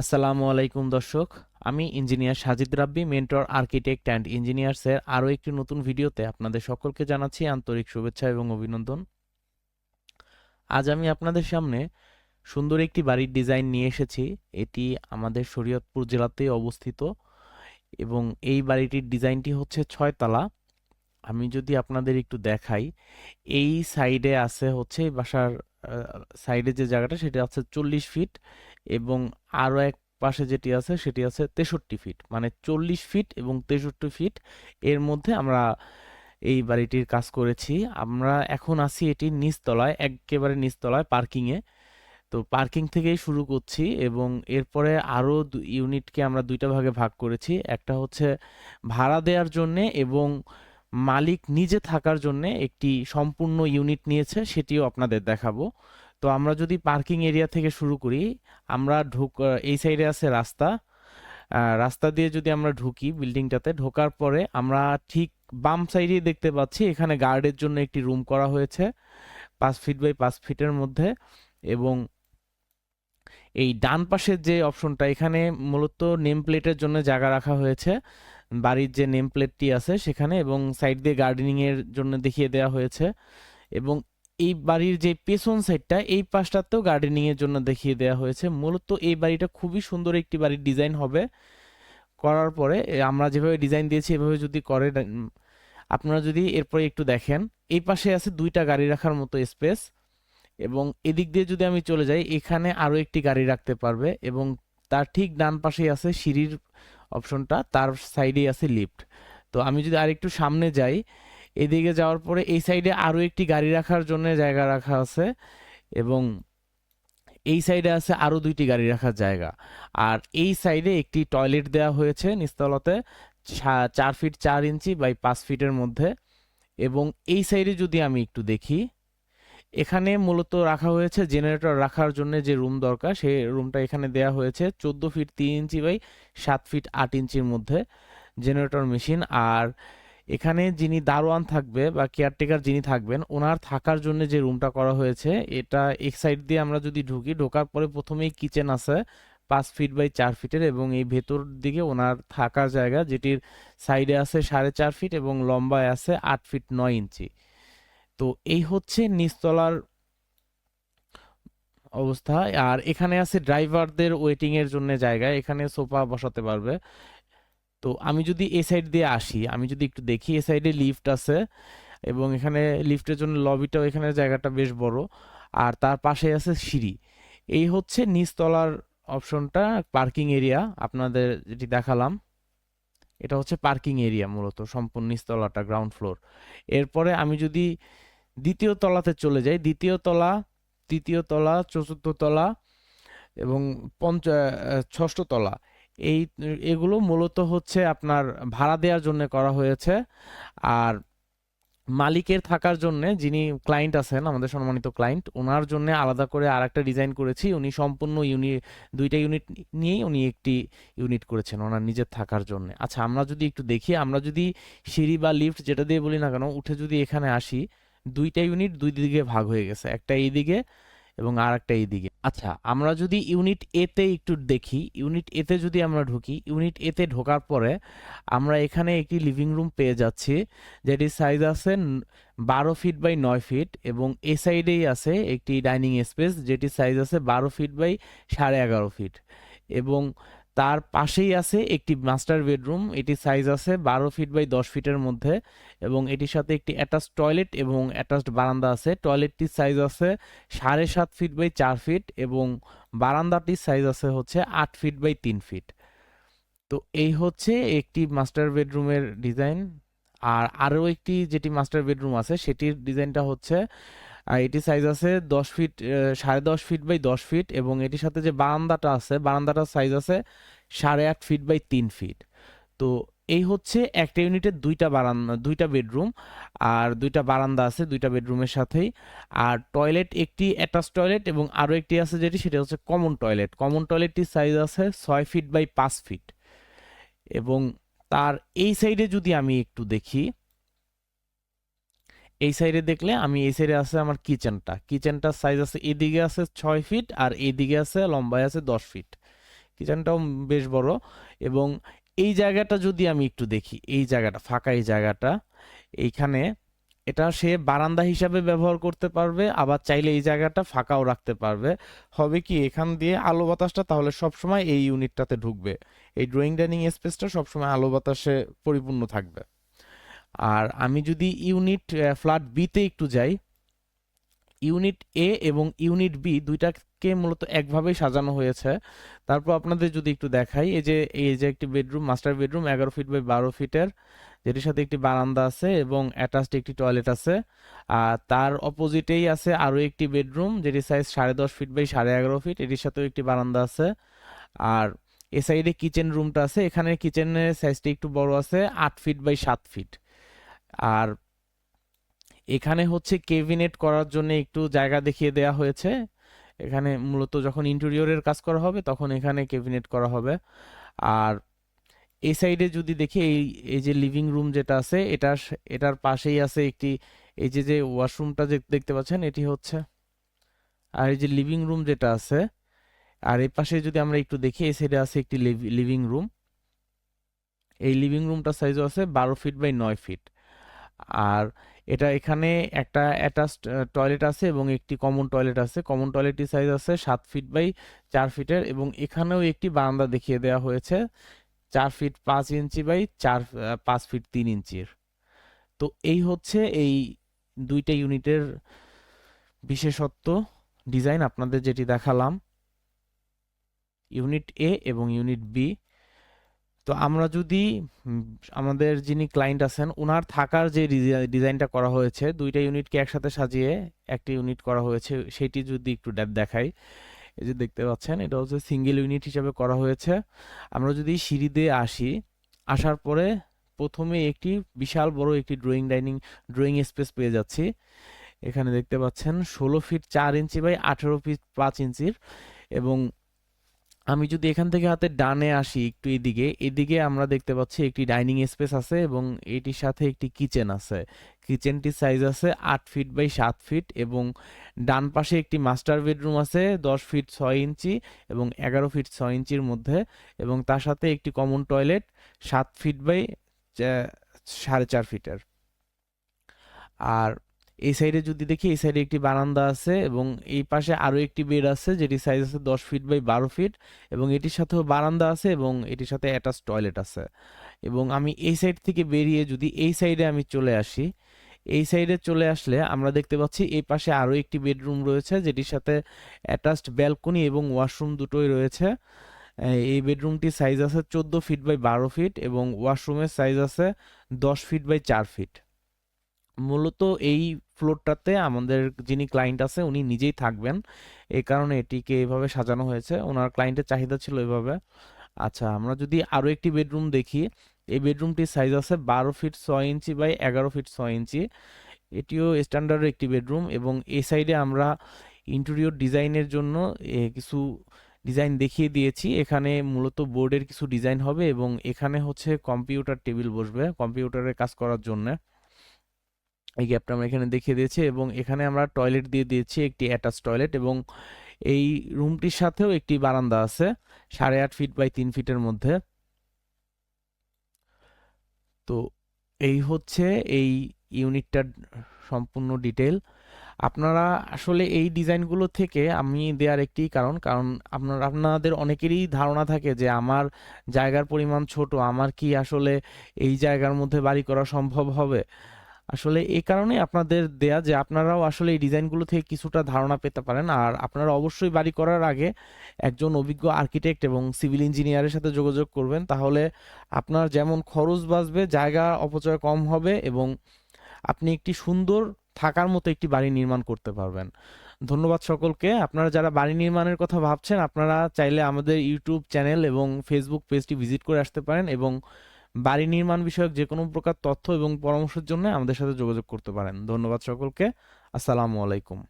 আসসালামু আলাইকুম, দর্শক। আমি engineer Sajid Rabbi, mentor, architect and ইঞ্জিনিয়ার্সের আরও একটি নতুন ভিডিওতে আপনাদের সকলকে জানাচ্ছি আন্তরিক শুভেচ্ছা এবং অভিনন্দন। আজ আমি আপনাদের সামনে সুন্দর একটি বাড়ির ডিজাইন নিয়ে এসেছি। এটি আমাদের শরীয়তপুর জেলাতেই অবস্থিত এবং এই বাড়িটির ডিজাইনটি হচ্ছে ছয়তলা। আমি যদি আপনাদের একটু দেখাই, এই সাইডে আছে হচ্ছে বাসার সাইডে যে জায়গাটা, সেটা আছে চল্লিশ ফিট। এবং আরও এক পাশে যেটি আছে সেটি আছে তেষট্টি ফিট মানে চল্লিশ ফিট এবং তেষট্টি ফিট এর মধ্যে আমরা এই বাড়িটির কাজ করেছি। আমরা এখন আছি এটির নিচতলায়, একেবারে নিচতলায় পার্কিংয়ে। তো পার্কিং থেকেই শুরু করছি এবং এরপরে আরও ইউনিটকে আমরা দুইটা ভাগে ভাগ করেছি। একটা হচ্ছে ভাড়া দেওয়ার জন্যে এবং মালিক নিজে থাকার জন্যে একটি সম্পূর্ণ ইউনিট নিয়েছে, সেটিও আপনাদের দেখাবো। তো আমরা যদি পার্কিং এরিয়া থেকে শুরু করি, আমরা ঢুক এই সাইডে আছে রাস্তা। রাস্তা দিয়ে যদি আমরা ঢুকি বিল্ডিংটাতে ঢোকার পরে আমরা ঠিক বাম সাইডে দেখতে পাচ্ছি, এখানে গার্ডের জন্য একটি রুম করা হয়েছে, পাঁচ ফিট বাই পাঁচ ফিটের মধ্যে। এবং এই ডান পাশের যে অপশনটা এখানে মূলত নেম প্লেটের জন্য জায়গা রাখা হয়েছে। বাড়ির যে নেম প্লেটটি আছে সেখানে এবং সাইড দিয়ে গার্ডেনিংয়ের জন্য দেখিয়ে দেওয়া হয়েছে। এবং এই বাড়ির যে পেছন সাইডটা এই পাশটাতেও গার্ডেনিং এর জন্য দেখিয়ে দেওয়া হয়েছে। মূলত এই বাড়িটা খুবই সুন্দর একটি বাড়ির ডিজাইন হবে। করার পরে আমরা যেভাবে ডিজাইন দিয়েছি, এভাবে যদি করে আপনারা যদি এরপরে একটু দেখেন, এই পাশে আছে দুইটা গাড়ি রাখার মতো স্পেস এবং এদিক দিয়ে যদি আমি চলে যাই, এখানে আরও একটি গাড়ি রাখতে পারবে এবং তার ঠিক ডান পাশেই আছে সিঁড়ির অপশনটা তার সাইডেই আছে লিফট তো আমি যদি আরেকটু সামনে যাই এদিকে যাওয়ার পরে এই সাইডে আরও একটি গাড়ি রাখার জন্য জায়গা রাখা আছে এবং এই সাইডে আছে আরও দুইটি গাড়ি রাখার জায়গা। আর এই সাইডে একটি টয়লেট দেওয়া হয়েছে নিস্তলাতে চার ফিট চার ইঞ্চি বাই পাঁচ ফিটের মধ্যে এবং এই সাইডে যদি আমি একটু দেখি, এখানে মূলত রাখা হয়েছে জেনারেটর রাখার জন্য যে রুম দরকার সেই রুমটা এখানে দেয়া হয়েছে চোদ্দ ফিট তিন ইঞ্চি বাই সাত ফিট আট ইঞ্চির মধ্যে জেনারেটর মেশিন। আর এখানে যিনি দারোয়ান থাকবে বা কেয়ারটেকার যিনি থাকবেন, ওনার থাকার জন্য যে রুমটা করা হয়েছে, এটা এক সাইড দিয়ে আমরা যদি ঢুকি, ঢোকার পরে প্রথমেই কিচেন আছে, পাঁচ ফিট বাই চার ফিটের এবং এই ভেতর দিকে ওনার থাকার জায়গা, যেটির সাইডে আছে সাড়ে চার ফিট এবং লম্বায় আছে আট ফিট নয় ইঞ্চি। তো এই হচ্ছে নিচতলার অবস্থা। আর এখানে আছে ড্রাইভারদের ওয়েটিং এর জন্য জায়গা, এখানে সোফা বসাতে পারবে। তো আমি যদি এ সাইড দিয়ে আসি, আমি যদি একটু দেখি এ সাইডে লিফট আছে এবং এখানে লিফটের জন্য লবিটাও এখানে জায়গাটা বেশ বড়। আর তার পাশে আছে সিঁড়ি। এই হচ্ছে নিচতলার অপশনটা, পার্কিং এরিয়া। আপনাদের যেটি দেখালাম, এটা হচ্ছে পার্কিং এরিয়া মূলত, সম্পূর্ণ নিচতলাটা, গ্রাউন্ড ফ্লোর। এরপরে আমি যদি দ্বিতীয় তলাতে চলে যাই, দ্বিতীয় তলা, তৃতীয় তলা, চতুর্থ তলা এবং পঞ্চ ষষ্ঠ তলা। এই, এগুলো মূলত হচ্ছে আপনার ভাড়া দেওয়ার জন্য করা হয়েছে। আর মালিকের থাকার জন্য যিনি ক্লায়েন্ট আছেন, আমাদের সম্মানিত ক্লায়েন্ট ওনার জন্য আলাদা করে আর একটা ডিজাইন করেছি। উনি সম্পূর্ণ ইউনি দুইটা ইউনিট নিয়েই উনি একটি ইউনিট করেছেন ওনার নিজের থাকার জন্য। আচ্ছা আমরা যদি একটু দেখি, আমরা যদি সিঁড়ি বা লিফট যেটা দিয়ে বলি না কেন, উঠে যদি এখানে আসি, দুইটা ইউনিট দুই দিকে ভাগ হয়ে গেছে, একটা এই দিকে এবং আর একটা এইদিকে। আচ্ছা আমরা যদি ইউনিট এতে একটু দেখি ইউনিট এতে যদি আমরা ঢুকি ইউনিট এতে ঢোকার পরে আমরা এখানে একটি লিভিং রুম পেয়ে যাচ্ছি যেটির সাইজ আছে বারো ফিট বাই নয় ফিট এবং এ সাইডেই আছে একটি ডাইনিং স্পেস যেটির সাইজ আছে বারো ফিট বাই সাড়ে এগারো ফিট এবং তার পাশেই আছে একটি মাস্টার বেডরুম এটি সাইজ আছে বারো ফিট বাই দশ ফিটের মধ্যে এবং এটির সাথে একটি অ্যাটাচ টয়লেট এবং অ্যাটাচড বারান্দা আছে। টয়লেটটির সাইজ আছে সাড়ে সাত ফিট বাই চার ফিট এবং বারান্দাটির সাইজ আছে হচ্ছে আট ফিট বাই তিন ফিট তো এই হচ্ছে একটি মাস্টার বেডরুমের ডিজাইন আর আরও একটি যেটি মাস্টার বেডরুম আছে, সেটির ডিজাইনটা হচ্ছে আর এটি সাইজ আছে দশ ফিট সাড়ে দশ ফিট বাই দশ ফিট এবং এটির সাথে যে বারান্দাটা আছে, বারান্দাটার সাইজ আছে সাড়ে আট ফিট বাই তিন ফিট তো এই হচ্ছে একটা ইউনিটের দুইটা বারান্দা, দুইটা বেডরুম আর দুইটা বারান্দা আছে, দুইটা বেডরুমের সাথেই। আর টয়লেট একটি অ্যাটাচ টয়লেট এবং আরও একটি আছে যেটি, সেটা হচ্ছে কমন টয়লেট কমন টয়লেটটির সাইজ আছে ছয় ফিট বাই পাঁচ ফিট এবং তার এই সাইডে যদি আমি একটু দেখি এই সাইডে দেখলে আমি এই সাইডে আছে আমার কিচেনটা। কিচেনটার সাইজ আছে এদিকে আছে ছয় ফিট আর এদিকে আছে লম্বায় আছে দশ ফিট কিচেনটাও বেশ বড় এবং এই জায়গাটা যদি আমি একটু দেখি, এই জায়গাটা, ফাঁকা এই জায়গাটা, এইখানে এটা সে বারান্দা হিসাবে ব্যবহার করতে পারবে, আবার চাইলে এই জায়গাটা ফাঁকাও রাখতে পারবে। হবে কি, এখান দিয়ে আলো বাতাসটা তাহলে সবসময় এই ইউনিটটাতে ঢুকবে। এই ড্রয়িং ডাইনিং স্পেসটা সবসময় আলো বাতাসে পরিপূর্ণ থাকবে। আর আমি যদি ইউনিট ফ্ল্যাট বিতে একটু যাই ইউনিট এ এবং ইউনিট বি দুইটাকে মূলত একভাবেই সাজানো হয়েছে। তারপর আপনাদের যদি একটু দেখাই, এই যে এই যে একটি বেডরুম মাস্টার বেডরুম এগারো ফিট বাই বারো ফিটের যেটির সাথে একটি বারান্দা আছে এবং অ্যাটাচড একটি টয়লেট আছে। আর তার অপোজিটেই আছে আরও একটি বেডরুম যেটির সাইজ সাড়ে দশ ফিট বাই সাড়ে এগারো ফিট এটির সাথেও একটি বারান্দা আছে। আর এ সাইডে কিচেন রুমটা আছে, এখানে কিচেনের সাইজটি একটু বড় আছে, আট ফিট বাই সাত ফিট আর এখানে হচ্ছে কেবিনেট করার জন্য একটু জায়গা দেখিয়ে দেওয়া হয়েছে। এখানে মূলত যখন ইন্টেরিয়রের কাজ করা হবে, তখন এখানে কেবিনেট করা হবে। আর এই সাইডে যদি দেখি, এই এই যে লিভিং রুম যেটা আছে, এটার এটার পাশেই আছে একটি, এই যে যে ওয়াশরুমটা যে দেখতে পাচ্ছেন, এটি হচ্ছে, আর এই যে লিভিং রুম যেটা আছে, আর এই পাশে যদি আমরা একটু দেখি, এই সাইডে আছে একটি লিভিং রুম এই লিভিং রুমটার সাইজও আছে বারো ফিট বাই নয় ফিট আর এটা এখানে একটা অ্যাটাচ টয়লেট আছে এবং একটি কমন টয়লেট আছে। কমন টয়লেটটির সাইজ আছে সাত ফিট বাই চার ফিটের এবং এখানেও একটি বারান্দা দেখিয়ে দেওয়া হয়েছে। চার ফিট পাঁচ ইঞ্চি বাই চার পাঁচ ফিট তিন ইঞ্চির। তো এই হচ্ছে এই দুইটা ইউনিটের বিশেষত্ব। ডিজাইন আপনাদের যেটি দেখালাম। ইউনিট এ এবং ইউনিট বি তো আমরা যদি আমাদের যিনি ক্লায়েন্ট আছেন ওনার থাকার যে ডিজাইনটা করা হয়েছে, দুইটা ইউনিটকে একসাথে সাজিয়ে একটি ইউনিট করা হয়েছে, সেটি যদি একটু ড্যাপ দেখাই। এই যে দেখতে পাচ্ছেন, এটা হচ্ছে সিঙ্গেল ইউনিট হিসাবে করা হয়েছে। আমরা যদি সিঁড়ি দিয়ে আসি, আসার পরে প্রথমে একটি বিশাল বড় একটি ড্রয়িং ডাইনিং ড্রয়িং স্পেস পেয়ে যাচ্ছি। এখানে দেখতে পাচ্ছেন, ষোলো ফিট চার ইঞ্চি বাই আঠেরো ফিট পাঁচ ইঞ্চির এবং আমি যদি এখান থেকে হাতে ডানে আসি একটু এদিকে এদিকে আমরা দেখতে পাচ্ছি একটি ডাইনিং স্পেস আছে এবং এটির সাথে একটি কিচেন আছে। কিচেনটির সাইজ আছে আট ফিট বাই সাত ফিট এবং ডান পাশে একটি মাস্টার বেডরুম আছে দশ ফিট ছয় ইঞ্চি এবং এগারো ফিট ছয় ইঞ্চির মধ্যে এবং তার সাথে একটি কমন টয়লেট সাত ফিট বাই সাড়ে চার ফিটের। আর এই সাইডে যদি দেখি, এই সাইডে একটি বারান্দা আছে এবং এই পাশে আরও একটি বেড আছে, যেটি সাইজ আছে দশ ফিট বাই বারো ফিট এবং এটির সাথেও বারান্দা আছে এবং এটির সাথে অ্যাটাচ টয়লেট আছে। এবং আমি এই সাইড থেকে বেরিয়ে যদি এই সাইডে আমি চলে আসি, এই সাইডে চলে আসলে আমরা দেখতে পাচ্ছি এই পাশে আরও একটি বেডরুম রয়েছে, যেটির সাথে অ্যাটাচড ব্যালকনি এবং ওয়াশরুম দুটোই রয়েছে। এই বেডরুমটির সাইজ আছে চোদ্দ ফিট বাই বারো ফিট এবং ওয়াশরুমের সাইজ আছে দশ ফিট বাই চার ফিট মূলত এই ফ্লোরটাতে আমাদের যিনি ক্লায়েন্ট আছে, উনি নিজেই থাকবেন। এই কারণে এটিকে এভাবে সাজানো হয়েছে। ওনার ক্লায়েন্টের চাহিদা ছিল এভাবে। আচ্ছা আমরা যদি আরও একটি বেডরুম দেখি। এই বেডরুমটির সাইজ আছে বারো ফিট ছয় ইঞ্চি বাই এগারো ফিট ছয় ইঞ্চি। এটিও স্ট্যান্ডার্ড একটি বেডরুম এবং এই সাইডে আমরা ইন্টেরিয়র ডিজাইনের জন্য কিছু ডিজাইন দেখিয়ে দিয়েছি। এখানে মূলত বোর্ডের কিছু ডিজাইন হবে এবং এখানে হচ্ছে কম্পিউটার টেবিল বসবে কম্পিউটারে কাজ করার জন্য। এই গ্যাপটা আমরা এখানে দেখিয়ে দিয়েছি এবং এখানে আমরা টয়লেট দিয়ে দিয়েছি একটি অ্যাটাচ টয়লেট এবং এই রুমটির সাথেও একটি বারান্দা আছে সাড়ে আট ফিট বাই তিন ফিটের মধ্যে। তো এই হচ্ছে এই ইউনিটটার সম্পূর্ণ ডিটেল আপনারা আসলে এই ডিজাইনগুলো থেকে আমি দেওয়ার একটি কারণ কারণ আপনার, আপনাদের অনেকেরই ধারণা থাকে যে আমার জায়গার পরিমাণ ছোট, আমার কি আসলে এই জায়গার মধ্যে বাড়ি করা সম্ভব হবে? আসলে এই কারণে আপনাদের দেয়া যে আপনারাও আসলে এই ডিজাইনগুলো থেকে কিছুটা ধারণা পেতে পারেন। আর আপনারা অবশ্যই বাড়ি করার আগে একজন অভিজ্ঞ আর্কিটেক্ট এবং সিভিল ইঞ্জিনিয়ারের সাথে যোগাযোগ করবেন। তাহলে আপনার যেমন খরচ বাঁচবে, জায়গা অপচয় কম হবে এবং আপনি একটি সুন্দর থাকার মতো একটি বাড়ি নির্মাণ করতে পারবেন। ধন্যবাদ সকলকে। আপনারা যারা বাড়ি নির্মাণের কথা ভাবছেন, আপনারা চাইলে আমাদের ইউটিউব চ্যানেল এবং ফেসবুক পেজটি ভিজিট করে আসতে পারেন এবং বাড়ি নির্মাণ বিষয়ক যে কোনো প্রকার তথ্য এবং পরামর্শের জন্য আমাদের সাথে যোগাযোগ করতে পারেন। ধন্যবাদ সকলকে। আসসালামু আলাইকুম।